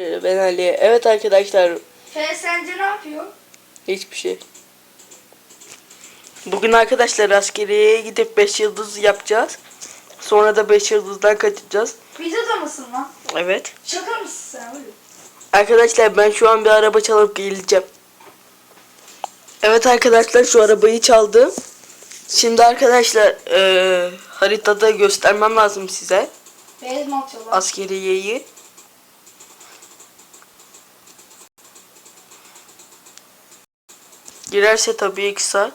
Ee, Ben Ali. Evet arkadaşlar Fe sence ne yapıyor? hiçbir şey. Bugün arkadaşlar askeriye gidip 5 yıldız yapacağız. Sonra da 5 yıldızdan kaçacağız. Videoda mısın lan? Evet. Şaka mısın sen öyle? Arkadaşlar ben şu an bir araba çalıp geleceğim. Evet arkadaşlar şu arabayı çaldım. Şimdi arkadaşlar eee, haritada göstermem lazım size askeriyeyi. Girerse tabii 2 saat.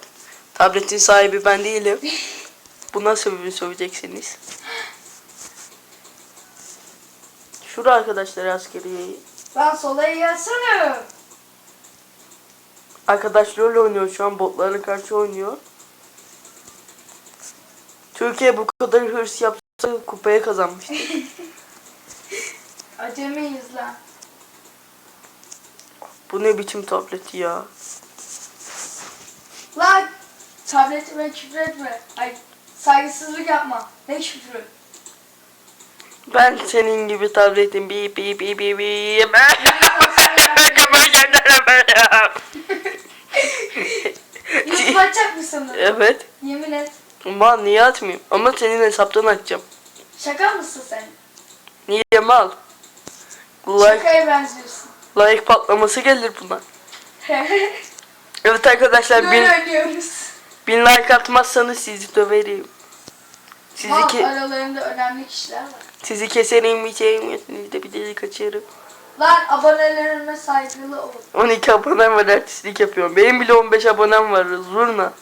Tabletin sahibi ben değilim. Buna sebebi söyleyeceksiniz. Şurada arkadaşlar askeriyeyi. Lan solaya gelsene. Arkadaş LoL oynuyor şu an botlara karşı oynuyor. Türkiye bu kadar hırs yapsa kupaya kazanmıştı. Acemiyiz lan. Bu ne biçim tableti ya? Lan tabletime küfür etme. Ay saygısızlık yapma. Ne küfrü? Ben senin gibi tabletin bi bi bi bi bi. Yusuf açacak mısın? evet. Yemin et. Mal niye atmayayım? Ama senin hesaptan atacağım. Şaka mısın sen? Niye mal? Like, Şakaya benziyorsun. like patlaması gelir buna. Evet arkadaşlar bin, oynuyoruz. bin like atmazsanız sizi döverim. Sizi, Mal ke aralarında önemli kişiler var. sizi keserim mi? de bir delik açarım. Lan abonelerime saygılı ol. 12 abonem var artistlik yapıyorum. Benim bile 15 abonem var. Zurna.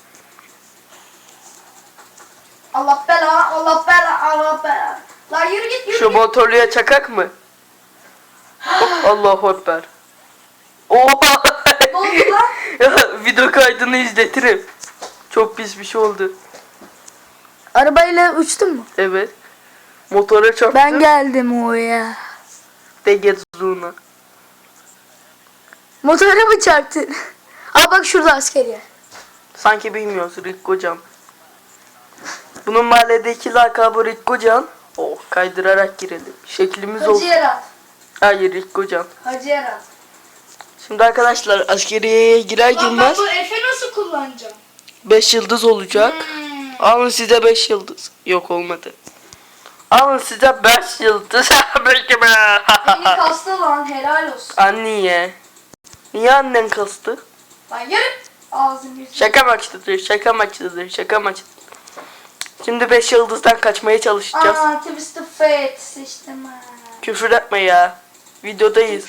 Allah bela, Allah bela, Allah bela. Lan yürü git yürü Şu git. motorluya çakak mı? Hop, Allahu Ekber. Oha! Ne oldu lan? Ya, Video kaydını izletirim. Çok pis bir şey oldu. Arabayla uçtun mu? Evet. Motora çarptı. Ben geldim oraya. De get. Motora mı çarptın? Aa bak şurada askeriye. Sanki bilmiyoruz Rikkocan. Bunun mahalledeki lakabı Rikkocan. Oh kaydırarak girelim. Şeklimiz Hacı olsun. Yarat. Hayır Rikkocan. Hacı Yarat. Şimdi arkadaşlar askeriyeye girer Lan ben girmez bu Efe nasıl kullanacağım? 5 yıldız olacak. Hmm. Alın size 5 yıldız. Yok olmadı. Alın size 5 yıldız. Peki be. Beni kastı lan helal olsun. Anneye. Niye annen kastı? Lan yürü. Ağzını yüzünü. Şaka maçlıdır, şaka maçlıdır, şaka maçlıdır. Şimdi 5 yıldızdan kaçmaya çalışacağız. Aa Twisted Fate seçtim ha. Küfür etme ya. Videodayız.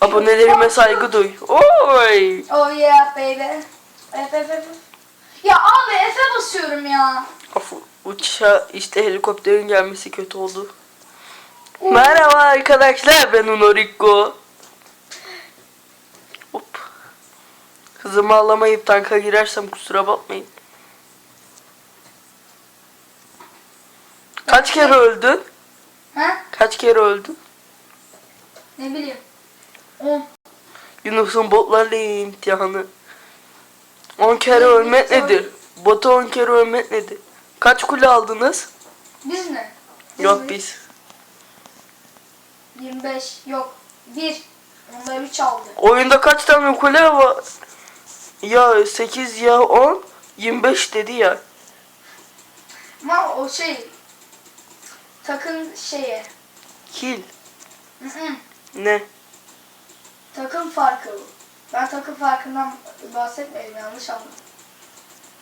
Abonelerime saygı duy. Oy. Oh yeah baby. Efe Efe Efe. Ya abi Efe basıyorum ya. Of, uçağa işte helikopterin gelmesi kötü oldu. Merhaba arkadaşlar ben Unoriko. Hop. Hızımı alamayıp tanka girersem kusura bakmayın. Kaç kere öldün? Ha? Kaç kere öldün? Ne bileyim. 10. Yunus'un botlarla imtihanı. 10 kere ölmek ne- nedir? Botu 10 kere ölmek nedir? Kaç kule aldınız? Biz mi? Yok mi? biz. 25 yok. 1. Onlar 3 aldı. Oyunda kaç tane kule var? Ya 8 ya 10 25 dedi ya. Ama o şey takım şeye. Kill. Hı hı. Ne? Takım farkı. Ben takım farkından bahsetmedim yanlış anladım.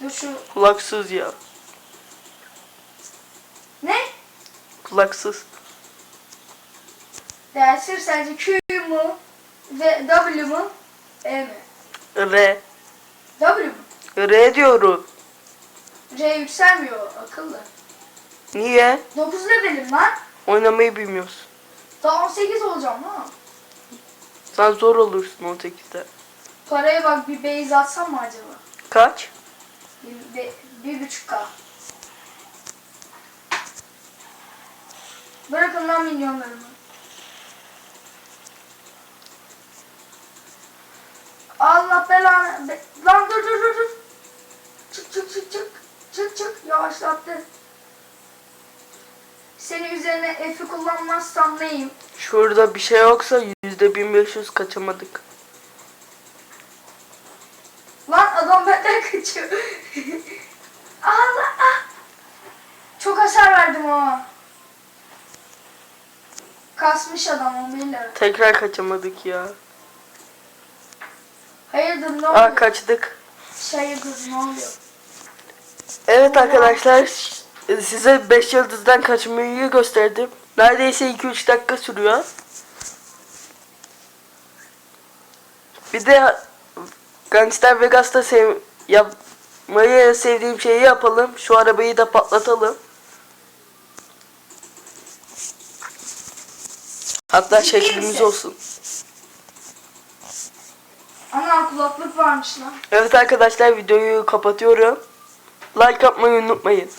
Dur şu Kulaksız ya. ne? Kulaksız. Dersi sence Q mu ve W mu E mi? R. W mu? R diyorum. R yükselmiyor akıllı. Niye? 9 levelim lan. Oynamayı bilmiyorsun. Daha 18 olacağım lan. Sen zor olursun 18'de. Paraya bak bir base atsam mı acaba? Kaç? Bir, bir, bir buçuk K. Bırakın lan milyonlarımı. Allah belanı. Be, lan dur dur dur dur. Çık çık çık çık. Çık çık. Yavaşlattı. Seni üzerine F'i kullanmazsam neyim? Şurada bir şey yoksa yüzde 1500 kaçamadık. Lan adam benden kaçıyor. Allah ah. Çok hasar verdim ama. Kasmış adam onu bilmiyorum. Tekrar kaçamadık ya. Hayırdır ne Aa oluyor? kaçtık. Hayırdır ne oluyor? Evet arkadaşlar size 5 yıldızdan kaçmayı gösterdim. Neredeyse 2-3 dakika sürüyor. Bir de Gangster Vegas'ta sev yapmayı sevdiğim şeyi yapalım. Şu arabayı da patlatalım. Hatta şeklimiz olsun. Ana kulaklık varmış lan. Evet arkadaşlar videoyu kapatıyorum. Like yapmayı unutmayın.